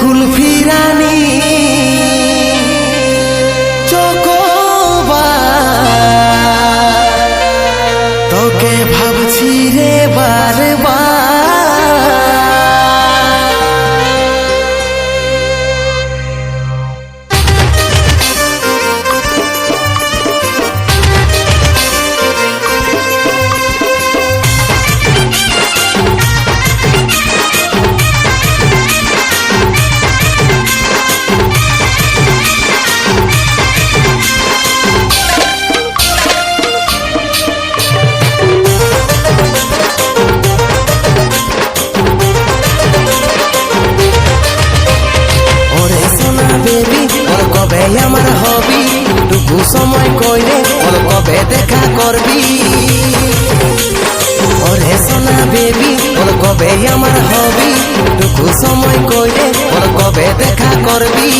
কুলফি রানী তোকে ভাবছি রে বারবার কবে আমার হবি। টুকু সময় কইরে ওর কবে দেখা করবি? ওরে সোনা বেবি, ওর কবে আমার হবি? টুকু সময় কইরে ওর কবে দেখা করবি?